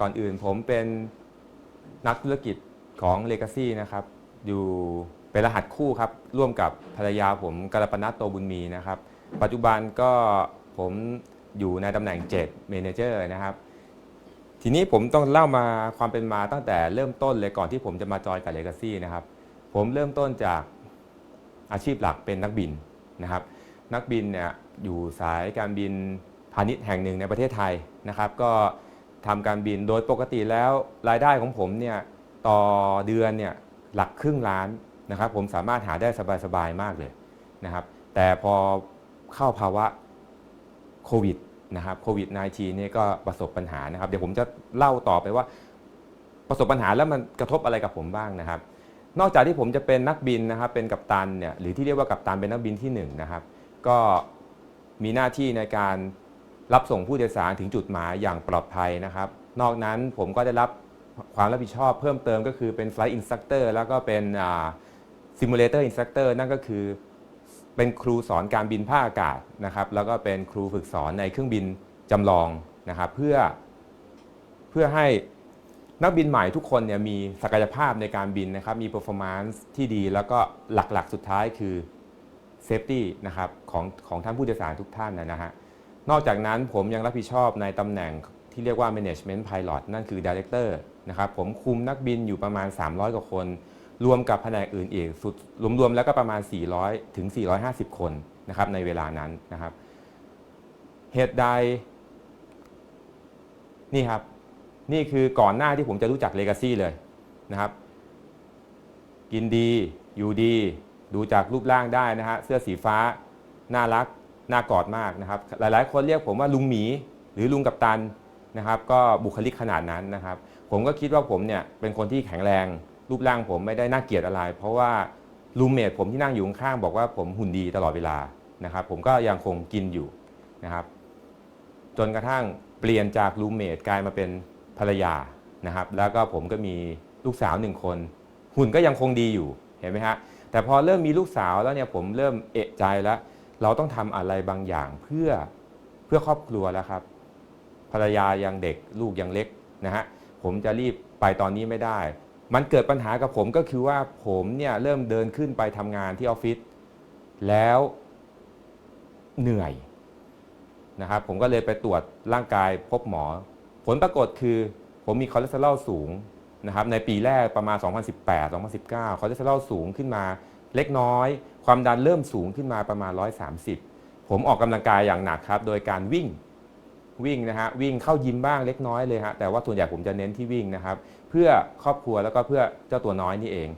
ก่อนอื่นผมเป็นนักธุรกิจของ Legacy นะครับ อยู่เป็นรหัสคู่ครับ ร่วมกับภรรยาผมกรปนัทโตบุญมีนะครับ ปัจจุบันก็ผมอยู่ในตำแหน่ง7 Manager นะครับ ทีนี้ผมต้องเล่ามาความเป็นมาตั้งแต่เริ่มต้นเลยก่อนที่ผมจะมาจอยกับ Legacy นะครับ ผมเริ่มต้นจากอาชีพหลักเป็นนักบินนะครับ นักบินเนี่ยอยู่สายการบินพาณิชย์แห่งหนึ่งในประเทศไทยนะครับ ก็ ทำการบินโดยปกติแล้วรายได้ของผมเนี่ยต่อเดือนเนี่ยหลักครึ่งล้านนะครับ ผมสามารถหาได้สบายๆมากเลยนะครับ แต่พอเข้าภาวะโควิดนะครับโควิด -19 เนี่ยก็ประสบปัญหานะครับ เดี๋ยวผมจะเล่าต่อไปว่าประสบปัญหาแล้วมันกระทบอะไรกับผมบ้างนะครับ นอกจากที่ผมจะเป็นนักบินนะครับเป็นกัปตันเนี่ยหรือที่เรียกว่ากัปตันเป็นนักบินที่หนึ่งนะครับก็มีหน้าที่ในการ รับส่งผู้โดยสารถึงจุดหมายอย่างปลอดภัยนะครับ นอกนั้นผมก็ได้รับความรับผิดชอบเพิ่มเติมก็คือเป็น Flight Instructor แล้วก็เป็นอ่า Simulator Instructor นั่นก็คือเป็นครูสอนการบินภาคอากาศนะครับ แล้วก็เป็นครูฝึกสอนในเครื่องบินจำลองนะครับเพื่อเพื่อให้นักบินใหม่ทุกคนเนี่ยมีศักยภาพในการบินนะครับ มี performance ที่ดี แล้วก็หลักๆ สุดท้ายคือ safety นะครับของของท่านผู้โดยสารทุกท่านนะฮะ นอกจากนั้นผมยังรับผิดชอบในตำแหน่งที่เรียกว่า management pilot นั่นคือ director นะครับผมคุมนักบินอยู่ประมาณ 300 กว่าคน รวมกับแผนกอื่นอีกสุดรวมๆแล้วก็ประมาณ 400 ถึง 450 คนนะครับในเวลานั้นนะครับเหตุใดนี่ครับ นี่คือก่อนหน้าที่ผมจะรู้จัก Legacy เลยนะครับ กินดี อยู่ดี ดูจากรูปร่างได้นะฮะเสื้อสีฟ้า น่ารัก น่ากอดมากนะครับหลายๆ คนเรียกผมว่าลุงหมีหรือลุงกัปตันนะครับ ก็บุคลิกขนาดนั้นนะครับ ผมก็คิดว่าผมเนี่ยเป็นคนที่แข็งแรง รูปร่างผมไม่ได้น่าเกลียดอะไร เพราะว่ารูมเมทผมที่นั่งอยู่ข้างๆบอกว่าผมหุ่นดีตลอดเวลานะครับ ผมก็ยังคงกินอยู่นะครับ จนกระทั่งเปลี่ยนจากรูมเมทกลายมาเป็นภรรยานะครับ แล้วก็ผมก็มีลูกสาวหนึ่งคน หุ่นก็ยังคงดีอยู่เห็นไหมฮะแต่พอเริ่มมีลูกสาวแล้วเนี่ยผมเริ่มเอะใจแล้ว เราต้องทำอะไรบางอย่างเพื่อเพื่อครอบครัวแล้วครับ ภรรยายังเด็กลูกยังเล็กนะฮะผมจะรีบไปตอนนี้ไม่ได้ มันเกิดปัญหากับผมก็คือว่าผมเนี่ยเริ่มเดินขึ้นไปทำงานที่ออฟฟิศแล้วเหนื่อยนะครับผมก็เลยไปตรวจร่างกายพบหมอ ผลปรากฏคือผมมีคอเลสเตอรอลสูงนะครับในปีแรกประมาณ 2018 2019 คอเลสเตอรอลสูงขึ้นมาเล็กน้อย ความดันเริ่มสูงขึ้นมาประมาณ 130 ผมออกกำลังกายอย่างหนักครับ โดยการวิ่งวิ่งนะฮะวิ่งเข้ายิมบ้างเล็กน้อยเลยฮะแต่ว่าส่วนใหญ่ผมจะเน้นที่วิ่งนะครับ เพื่อครอบครัวแล้วก็เพื่อเจ้าตัวน้อยนี่เอง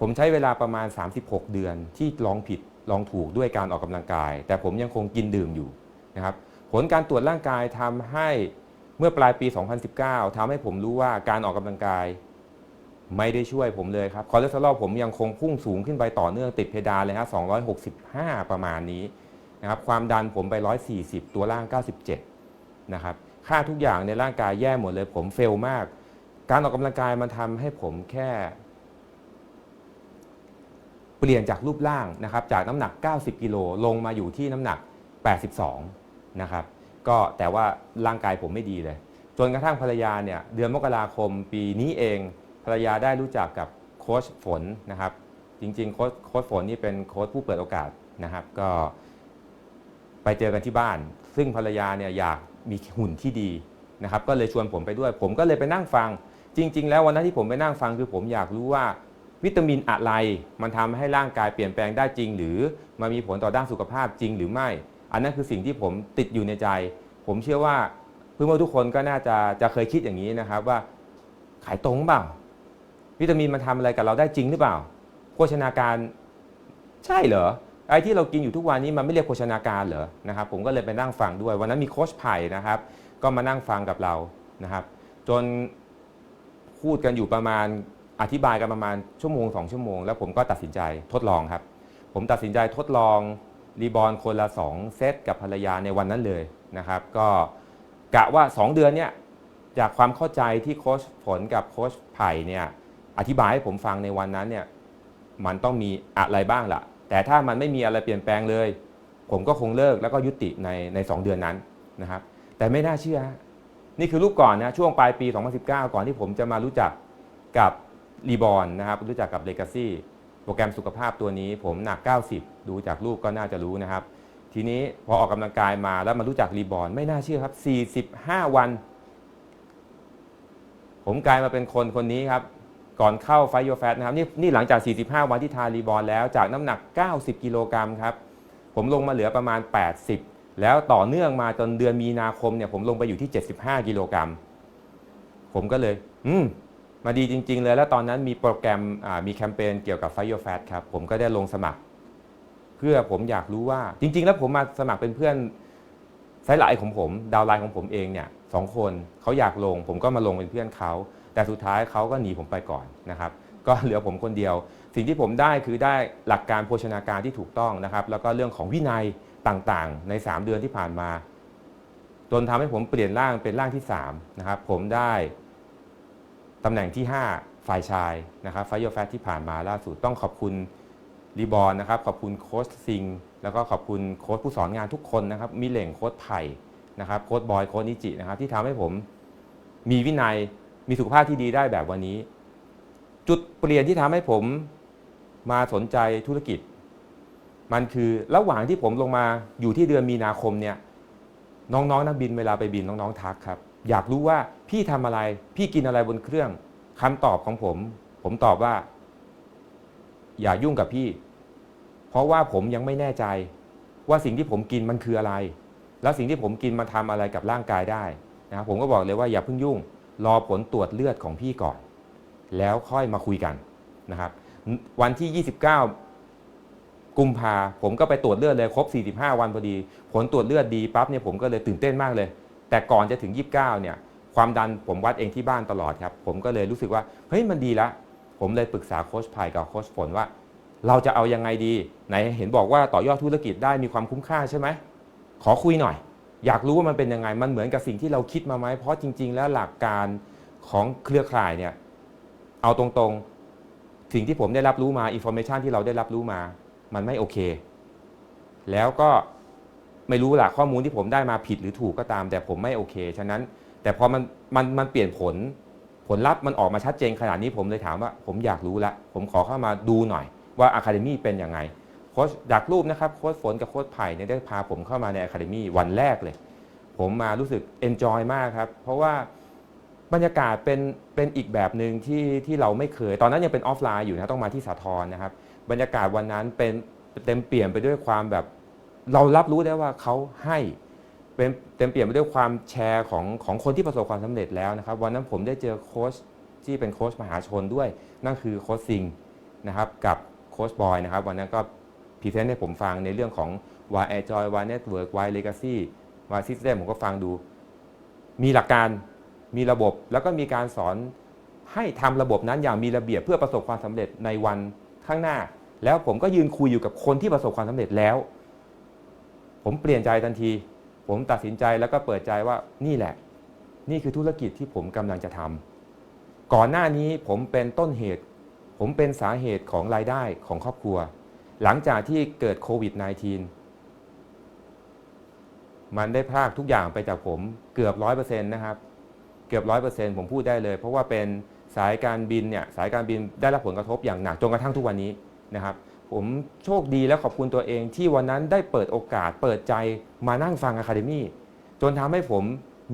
ผมใช้เวลาประมาณ 36 เดือนที่ลองผิดลองถูกด้วยการออกกำลังกาย แต่ผมยังคงกินดื่มอยู่นะครับผลการตรวจร่างกายทำให้เมื่อปลายปี 2019ทำให้ผมรู้ว่าการออกกำลังกาย ไม่ได้ช่วยผมเลยครับคอเลสเตอรอลผมยังคงพุ่งสูงขึ้นไปต่อเนื่องติดเพดานเลยฮะ265 ประมาณนี้นะครับความดันผมไป 140 ตัวล่าง 97 นะครับ ค่าทุกอย่างในร่างกายแย่หมดเลย ผมเฟลมาก การออกกำลังกายมันทำให้ผมแค่ เปลี่ยนจากรูปร่างนะครับ จากน้ำหนัก 90 กิโลลงมาอยู่ที่น้ำหนัก 82 นะครับ ก็แต่ว่าร่างกายผมไม่ดีเลย จนกระทั่งภรรยาเนี่ยเดือนมกราคมปีนี้เอง ภรรยาได้รู้จักกับโค้ชฝนนะครับ จริงๆ โค้ชโค้ชฝนนี่เป็นโค้ชผู้เปิดโอกาสนะครับ ก็ไปเจอกันที่บ้าน ซึ่งภรรยาเนี่ยอยากมีหุ่นที่ดีนะครับ ก็เลยชวนผมไปด้วย ผมก็เลยไปนั่งฟัง จริง ๆ แล้ววันนั้นที่ผมไปนั่งฟังคือผมอยากรู้ว่าวิตามินอะไร มันทำให้ร่างกายเปลี่ยนแปลงได้จริง หรือมันมีผลต่อด้านสุขภาพจริงหรือไม่ อันนั้นคือสิ่งที่ผมติดอยู่ในใจ ผมเชื่อว่าเพื่อนๆทุกคนก็น่าจะจะเคยคิดอย่างนี้นะครับว่าขายตรงเปล่า วิตามินมันทำอะไรกับเราได้จริงหรือเปล่า โภชนาการใช่เหรอไอ้ที่เรากินอยู่ทุกวันนี้มันไม่เรียกโภชนาการเหรอนะครับผมก็เลยไปนั่งฟังด้วยวันนั้นมีโค้ชไผ่นะครับ ก็มานั่งฟังกับเรานะครับ จนพูดกันอยู่ประมาณอธิบายกันประมาณชั่วโมงสองชั่วโมง แล้วผมก็ตัดสินใจทดลองครับ ผมตัดสินใจทดลองรีบอลคนละ 2 เซตกับภรรยาในวันนั้นเลยนะครับ ก็กะว่า 2 เดือนเนี่ยจากความเข้าใจที่โค้ชฝนกับโค้ชไผ่เนี่ย อธิบายให้ผมฟังในวันนั้นเนี่ยมันต้องมีอะไรบ้างล่ะ แต่ถ้ามันไม่มีอะไรเปลี่ยนแปลงเลย ผมก็คงเลิกแล้วก็ยุติในในสองเดือนนั้นนะครับ แต่ไม่น่าเชื่อ นี่คือรูปก่อนนะช่วงปลายปี 2019 ก่อนที่ผมจะมารู้จักกับรีบอ n นะครับรู้จักกับ Legacy โปรแกรมสุขภาพตัวนี้ผมหนัก 90 ดูจากรูปก็น่าจะรู้นะครับ ทีนี้พอออกกำลังกายมาแล้วมารู้จักรีบอ n ไม่น่าเชื่อครับ 45 วัน ผมกลายมาเป็นคนคนนี้ครับ ก่อนเข้าไฟโยแฟตนะครับนี่นี่หลังจาก 45 วันที่ทานรีบอ n แล้วจากน้ำหนัก 90 กิโลกรัมครับผมลงมาเหลือประมาณ 80 แล้วต่อเนื่องมาจนเดือนมีนาคมเนี่ยผมลงไปอยู่ที่ 75 กิโลกรัมผมก็เลย อืมมาดีจริง ๆ เลย แล้วตอนนั้นมีโปรแกรมมีแคมเปญเกี่ยวกับ Fire Fat ครับผมก็ได้ลงสมัคร เพื่อผมอยากรู้ว่าจริง ๆ แล้วผมมาสมัครเป็นเพื่อนไซด์ไลน์ของผม ดาวไลน์ของผมเองเนี่ยสองคนเขาอยากลง ผมก็มาลงเป็นเพื่อนเขา แต่สุดท้ายเขาก็หนีผมไปก่อนนะครับ ก็เหลือผมคนเดียว สิ่งที่ผมได้คือได้หลักการโภชนาการที่ถูกต้องนะครับ แล้วก็เรื่องของวินัยต่างๆ ใน 3 เดือนที่ผ่านมา จนทำให้ผมเปลี่ยนร่างเป็นร่างที่3นะครับ ผมได้ตำแหน่งที่ 5 ฝ่ายชายนะครับไฟโยแฟตที่ผ่านมาล่าสุดต้องขอบคุณรีบอลนะครับ ขอบคุณโค้ชซิง แล้วก็ขอบคุณโค้ชผู้สอนงานทุกคนนะครับมีเหล่งโค้ชไผ่นะครับ โค้ชบอย โค้ชนิจินะครับ ที่ทำให้ผมมีวินัย มีสุขภาพที่ดีได้แบบวันนี้ จุดเปลี่ยนที่ทำให้ผมมาสนใจธุรกิจ มันคือระหว่างที่ผมลงมาอยู่ที่เดือนมีนาคมเนี่ยน้องๆนักบินเวลาไปบินน้องๆทักครับ อยากรู้ว่าพี่ทำอะไร พี่กินอะไรบนเครื่องคำตอบของผม ผมตอบว่า อย่ายุ่งกับพี่ เพราะว่าผมยังไม่แน่ใจ ว่าสิ่งที่ผมกินมันคืออะไร แล้วสิ่งที่ผมกินมันทำอะไรกับร่างกายได้นะครับผมก็บอกเลยว่าอย่าเพิ่งยุ่ง รอผลตรวจเลือดของพี่ก่อน แล้วค่อยมาคุยกันนะครับ วันที่ 29 กุมภาผมก็ไปตรวจเลือดเลยครบ 45 วันพอดี ผลตรวจเลือดดีปั๊บเนี่ยผมก็เลยตื่นเต้นมากเลย แต่ก่อนจะถึง 29 เนี่ย ความดันผมวัดเองที่บ้านตลอดครับ ผมก็เลยรู้สึกว่าเฮ้ยมันดีละ ผมเลยปรึกษาโค้ชไผ่กับโค้ชฝนว่า เราจะเอายังไงดี ไหนเห็นบอกว่าต่อยอดธุรกิจได้มีความคุ้มค่าใช่ไหมขอคุยหน่อย อยากรู้ว่ามันเป็นยังไง มันเหมือนกับสิ่งที่เราคิดมาไหมเพราะจริง ๆ แล้วหลักการของเครือข่ายเนี่ยเอาตรงๆ สิ่งที่ผมได้รับรู้มาอินโฟเมชันที่เราได้รับรู้มา มันไม่โอเค แล้วก็ไม่รู้ละข้อมูลที่ผมได้มาผิดหรือถูกก็ตาม แต่ผมไม่โอเค ฉะนั้น แต่พอมันมันมันเปลี่ยนผลผลลัพธ์มันออกมาชัดเจนขนาดนี้ผมเลยถามว่า ผมอยากรู้ละ ผมขอเข้ามาดูหน่อยว่าอะคาเดมี่เป็นยังไง โค้ชจากรูปนะครับโค้ชฝนกับโค้ชไผ่เนี่ยได้พาผมเข้ามาในอะคาเดมี่วันแรกเลย ผมมารู้สึกเอนจอยมากครับ เพราะว่าบรรยากาศเป็นเป็นอีกแบบหนึ่งที่ที่เราไม่เคย ตอนนั้นยังเป็นออฟไลน์อยู่นะต้องมาที่สาทรนะครับ บรรยากาศวันนั้นเป็นเต็มเปลี่ยนไปด้วยความแบบ เรารับรู้ได้ว่าเขาให้เป็นเต็มเปลี่ยนไปด้วยความแชร์ของของคนที่ประสบความสำเร็จแล้วนะครับ วันนั้นผมได้เจอโค้ชที่เป็นโค้ชมหาชนด้วย นั่นคือโค้ชซิงนะครับกับโค้ชบอยนะครับ วันนั้นก็ พรีเซนต์ให้ผมฟังในเรื่องของ Why a j o y Why Network Why Legacy Why System ผมก็ฟังดู มีหลักการมีระบบแล้วก็มีการสอนให้ทำระบบนั้นอย่างมีระเบียบเพื่อประสบความสำเร็จในวันข้างหน้า แล้วผมก็ยืนคุยอยู่กับคนที่ประสบความสำเร็จแล้ว ผมเปลี่ยนใจทันที ผมตัดสินใจแล้วก็เปิดใจว่านี่แหละ นี่คือธุรกิจที่ผมกำลังจะทำก่อนหน้านี้ผมเป็นต้นเหตุ ผมเป็นสาเหตุของรายได้ของครอบครัว หลังจากที่เกิดโควิด -19 มันได้พรากทุกอย่างไปจากผมเกือบร้อยเปอร์เซ็นต์นะครับ เกือบร้อยเปอร์เซ็นต์ผมพูดได้เลย เพราะว่าเป็นสายการบินเนี่ยสายการบินได้รับผลกระทบอย่างหนักจนกระทั่งทุกวันนี้นะครับ ผมโชคดีและขอบคุณตัวเองที่วันนั้นได้เปิดโอกาสเปิดใจมานั่งฟังอะคาเดมี่จนทำให้ผม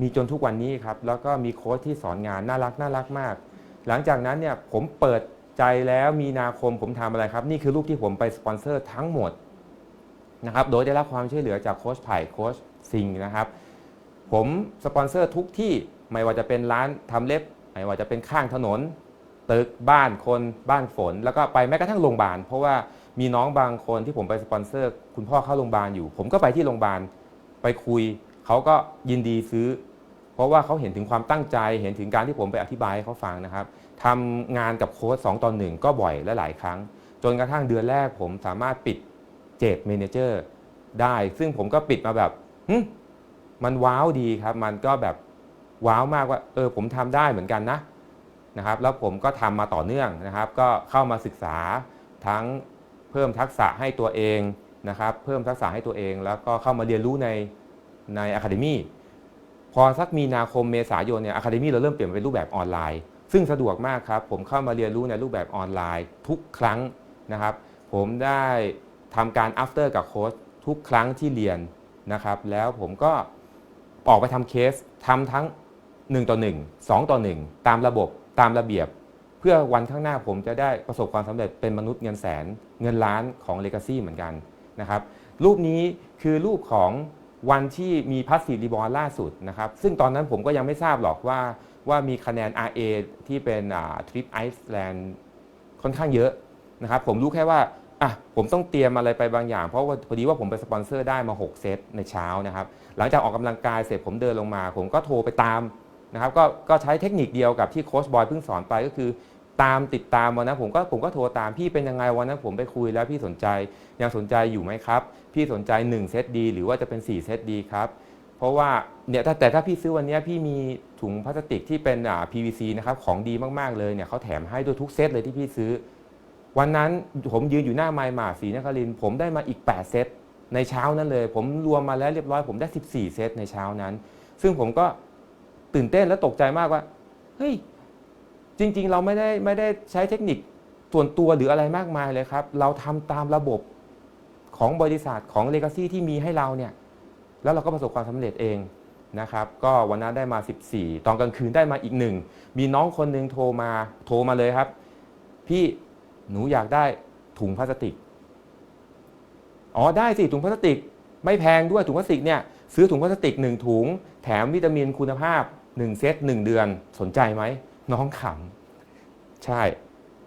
มีจนทุกวันนี้ครับ แล้วก็มีโค้ชที่สอนงานน่ารักน่ารักมาก หลังจากนั้นเนี่ยผมเปิด ใจแล้วมีนาคมผมทำอะไรครับ นี่คือรูปที่ผมไปสปอนเซอร์ทั้งหมดนะครับโดยได้รับความช่วยเหลือจากโค้ชไผ่โค้ชซิงนะครับ ผมสปอนเซอร์ทุกที่ไม่ว่าจะเป็นร้านทำเล็บ ไม่ว่าจะเป็นข้างถนน ตึกบ้านคนบ้านฝน แล้วก็ไปแม้กระทั่งโรงพยาบาล เพราะว่ามีน้องบางคนที่ผมไปสปอนเซอร์ คุณพ่อเข้าโรงพยาบาลอยู่ ผมก็ไปที่โรงพยาบาลไปคุยเขาก็ยินดีซื้อ เพราะว่าเขาเห็นถึงความตั้งใจเห็นถึงการที่ผมไปอธิบายให้เขาฟังนะครับ ทำงานกับโค้ชสองต่อหนึ่งก็บ่อยและหลายครั้ง จนกระทั่งเดือนแรกผมสามารถปิดเจดเมนเจอร์ได้ ซึ่งผมก็ปิดมาแบบมันว้าวดีครับ มันก็แบบว้าวมากว่าเออผมทำได้เหมือนกันนะนะครับ แล้วผมก็ทำมาต่อเนื่องนะครับ ก็เข้ามาศึกษาทั้งเพิ่มทักษะให้ตัวเองนะครับ เพิ่มทักษะให้ตัวเอง แล้วก็เข้ามาเรียนรู้ในในอะคาเดมี่พอสักมีนาคมเมษายนเนี่ยอะคาเดมี่เราเริ่มเปลี่ยนเป็นรูปแบบออนไลน์ ซึ่งสะดวกมากครับ ผมเข้ามาเรียนรู้ในรูปแบบออนไลน์ทุกครั้งนะครับ ผมได้ทำการ after กับโค้ชทุกครั้งที่เรียนนะครับ แล้วผมก็ออกไปทำเคสทำทั้ง 1 ต่อ 1 2 ต่อ 1 ตามระบบตามระเบียบ เพื่อวันข้างหน้าผมจะได้ประสบความสำเร็จเป็นมนุษย์เงินแสนเงินล้านของ Legacy เหมือนกันนะครับรูปนี้คือรูปของวันที่มีพัสซีรีบอลล่าสุดนะครับ ซึ่งตอนนั้นผมก็ยังไม่ทราบหรอกว่า ว่ามีคะแนน RA ที่เป็นทริปไอซ์แลนด์ค่อนข้างเยอะนะครับผมรู้แค่ว่าอะผมต้องเตรียมอะไรไปบางอย่าง เพราะว่าพอดีว่าผมไปสปอนเซอร์ได้มา 6 เซตในเช้านะครับหลังจากออกกำลังกายเสร็จผมเดินลงมา ผมก็โทรไปตามนะครับก็ก็ใช้เทคนิคเดียวกับที่โค้ชบอยเพิ่งสอนไปก็คือตามติดตามวันนั้นผมก็ผมก็โทรตามพี่เป็นยังไงวันนั้นผมไปคุยแล้วพี่สนใจยังสนใจอยู่ไหมครับ พี่สนใจ 1 เซตดี หรือว่าจะเป็น 4 เซตดีครับ เพราะว่าเนี่ยแต่ถ้าพี่ซื้อวันนี้พี่มีถุงพลาสติกที่เป็นอ่า PVC นะครับของดีมากๆเลยเนี่ยเขาแถมให้ด้วยทุกเซตเลยที่พี่ซื้อ วันนั้นผมยืนอยู่หน้าไมล์หมาศรีนครินผมได้มาอีก 8 เซตในเช้านั้นเลย ผมรวมมาแล้วเรียบร้อยผมได้ 14 เซตในเช้านั้น ซึ่งผมก็ตื่นเต้นและตกใจมากว่าเฮ้ยจริง ๆ เราไม่ได้ไม่ได้ใช้เทคนิคส่วนตัวหรืออะไรมากมายเลยครับ เราทำตามระบบของบริษัทของ Legacy ที่มีให้เราเนี่ย แล้วเราก็ประสบความสำเร็จเองนะครับ ก็วันนั้นได้มา 14 ตอนกลางคืนได้มาอีกหนึ่ง มีน้องคนหนึ่งโทรมาโทรมาเลยครับ พี่หนูอยากได้ถุงพลาสติก อ๋อได้สิถุงพลาสติก ไม่แพงด้วยถุงพลาสติกเนี่ยซื้อถุงพลาสติก 1 ถุง แถมวิตามินคุณภาพ 1 เซต 1 เดือนสนใจไหม น้องขำใช่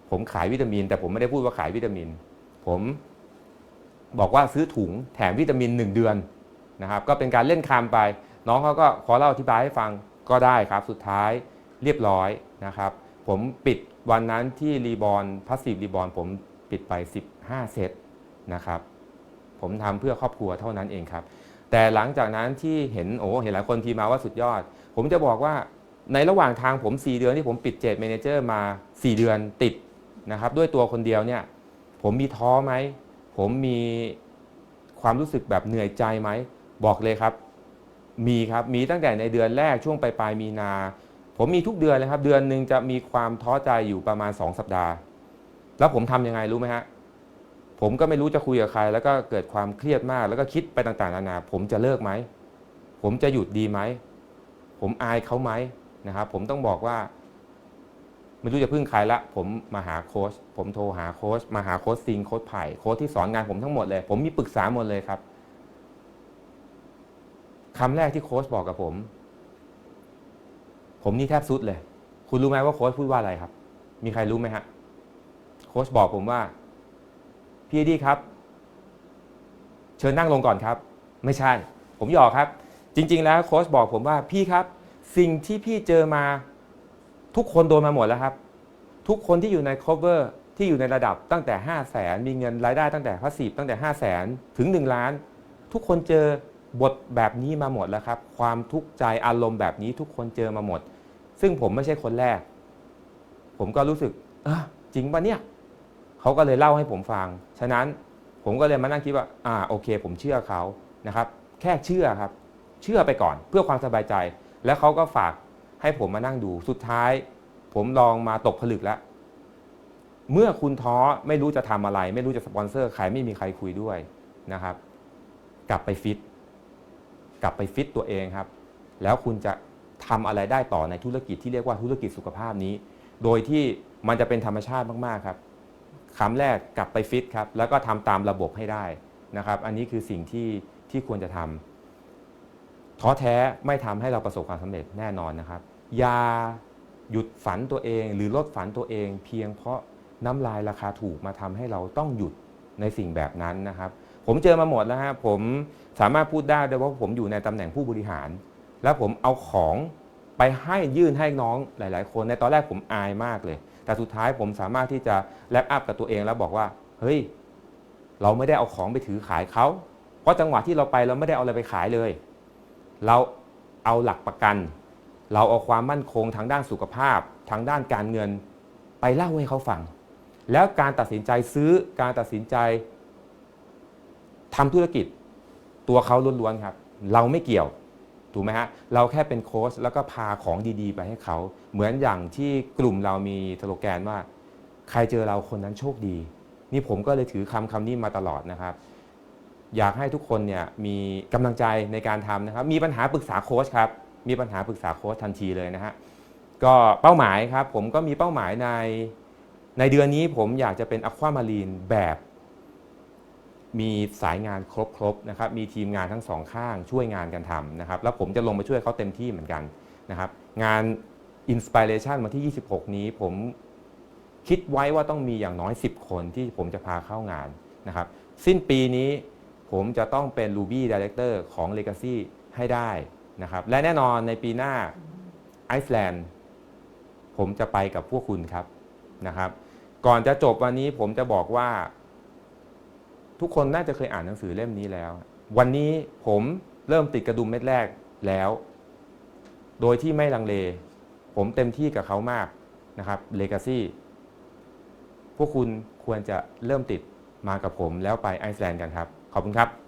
ผมขายวิตามิน แต่ผมไม่ได้พูดว่าขายวิตามิน ผมบอกว่าซื้อถุงแถมวิตามิน 1 เดือน นะครับก็เป็นการเล่นคำไป น้องเขาก็ขอเล่าอธิบายให้ฟังก็ได้ครับ สุดท้ายเรียบร้อยนะครับ ผมปิดวันนั้นที่รีบอลพัสซีฟรีบอลผมปิดไป 15 เซตนะครับ ผมทำเพื่อครอบครัวเท่านั้นเองครับ แต่หลังจากนั้นที่เห็นโอ้เห็นหลายคนทีมาว่าสุดยอด ผมจะบอกว่าในระหว่างทางผม 4 เดือนที่ผมปิดเจ็ดเมนเจอร์มา 4 เดือนติดนะครับ ด้วยตัวคนเดียวเนี่ย ผมมีท้อไหม ผมมีความรู้สึกแบบเหนื่อยใจไหม บอกเลยครับ มีครับมีตั้งแต่ในเดือนแรกช่วงปลายปลายมีนา ผมมีทุกเดือนเลยครับ เดือนหนึ่งจะมีความท้อใจอยู่ประมาณ 2 สัปดาห์ แล้วผมทำยังไงรู้ไหมฮะผมก็ไม่รู้จะคุยกับใคร แล้วก็เกิดความเครียดมาก แล้วก็คิดไปต่างๆนานาผมจะเลิกไหมผมจะหยุดดีไหมผมอายเขาไหมนะครับ ผมต้องบอกว่าไม่รู้จะพึ่งใครละ ผมมาหาโค้ชผมโทรหาโค้ชมาหาโค้ชซิงโค้ชไผ่โค้ชที่สอนงานผมทั้งหมดเลย ผมมีปรึกษาหมดเลยครับ คำแรกที่โค้ชบอกกับผม ผมนี่แทบสุดเลย คุณรู้ไหมว่าโค้ชพูดว่าอะไรครับ มีใครรู้ไหมฮะ โค้ชบอกผมว่า พี่ดีครับ เชิญนั่งลงก่อนครับ ไม่ใช่ ผมหยอกครับ จริง ๆ แล้วโค้ชบอกผมว่าพี่ครับ สิ่งที่พี่เจอมาทุกคนโดนมาหมดแล้วครับ ทุกคนที่อยู่ใน cover ที่อยู่ในระดับตั้งแต่ 5 0 0แสนมีเงินรายได้ตั้งแต่พาสซีตั้งแต่ 5 0 0แสนถึง 1 ล้าน ทุกคนเจอ บทแบบนี้มาหมดแล้วครับ ความทุกข์ใจอารมณ์แบบนี้ทุกคนเจอมาหมด ซึ่งผมไม่ใช่คนแรก ผมก็รู้สึกจริงปะเนี่ยเขาก็เลยเล่าให้ผมฟัง ฉะนั้นผมก็เลยมานั่งคิดว่า อ่าโอเค ผมเชื่อเขานะครับ แค่เชื่อครับ เชื่อไปก่อนเพื่อความสบายใจ แล้วเขาก็ฝากให้ผมมานั่งดูสุดท้าย ผมลองมาตกผลึกแล้วเมื่อคุณท้อไม่รู้จะทำอะไร ไม่รู้จะสปอนเซอร์ใครไม่มีใครคุยด้วยนะครับ กลับไปฟิต กลับไปฟิตตัวเองครับ แล้วคุณจะทำอะไรได้ต่อในธุรกิจที่เรียกว่าธุรกิจสุขภาพนี้ โดยที่มันจะเป็นธรรมชาติมากๆครับคำแรกกลับไปฟิตครับ แล้วก็ทำตามระบบให้ได้นะครับ อันนี้คือสิ่งที่ที่ควรจะทำท้อแท้ไม่ทำให้เราประสบความสำเร็จแน่นอนนะครับ อย่าหยุดฝันตัวเอง หรือลดฝันตัวเอง เพียงเพราะน้ำลายราคาถูกมาทำให้เราต้องหยุดในสิ่งแบบนั้นนะครับ ผมเจอมาหมดแล้วฮะผมสามารถพูดได้ด้วยว่าผมอยู่ในตำแหน่งผู้บริหาร แล้วผมเอาของไปให้ยื่นให้น้องหลาย ๆ คนในตอนแรกผมอายมากเลย แต่สุดท้ายผมสามารถที่จะแลกอัพกับตัวเองแล้วบอกว่า เฮ้ย เราไม่ได้เอาของไปถือขายเขาเพราะจังหวะที่เราไปเราไม่ได้เอาอะไรไปขายเลย เราเอาหลักประกัน เราเอาความมั่นคงทางด้านสุขภาพ ทางด้านการเงินไปเล่าให้เขาฟัง แล้วการตัดสินใจซื้อการตัดสินใจ ทำธุรกิจตัวเขาล้วนๆครับ เราไม่เกี่ยวถูกไหมฮะเราแค่เป็นโค้ชแล้วก็พาของดีๆ ไปให้เขาเหมือนอย่างที่กลุ่มเรามีสโลแกนว่า ใครเจอเราคนนั้นโชคดี นี่ผมก็เลยถือคำคำนี้มาตลอดนะครับ อยากให้ทุกคนเนี่ยมีกำลังใจในการทำนะครับ มีปัญหาปรึกษาโค้ชครับมีปัญหาปรึกษาโค้ชทันทีเลยนะฮะก็เป้าหมายครับผมก็มีเป้าหมายในในเดือนนี้ผมอยากจะเป็นอความารีนแบบ มีสายงานครบๆนะครับมีทีมงานทั้งสองข้างช่วยงานกันทำนะครับแล้วผมจะลงไปช่วยเขาเต็มที่เหมือนกันนะครับงาน Inspiration วันที่ 26 นี้ผมคิดไว้ว่าต้องมีอย่างน้อย 10 คนที่ผมจะพาเข้างานนะครับสิ้นปีนี้ผมจะต้องเป็น Ruby Director ของ Legacy ให้ได้นะครับและแน่นอนในปีหน้าไอซ์แลนด์ผมจะไปกับพวกคุณครับนะครับ ก่อนจะจบวันนี้ผมจะบอกว่า ทุกคนน่าจะเคยอ่านหนังสือเล่มนี้แล้ว วันนี้ผมเริ่มติดกระดุมเม็ดแรกแล้ว โดยที่ไม่ลังเล ผมเต็มที่กับเขามากนะครับเลกาซี่พวกคุณควรจะเริ่มติดมากับผมแล้วไปไอซ์แลนด์กันครับ ขอบคุณครับ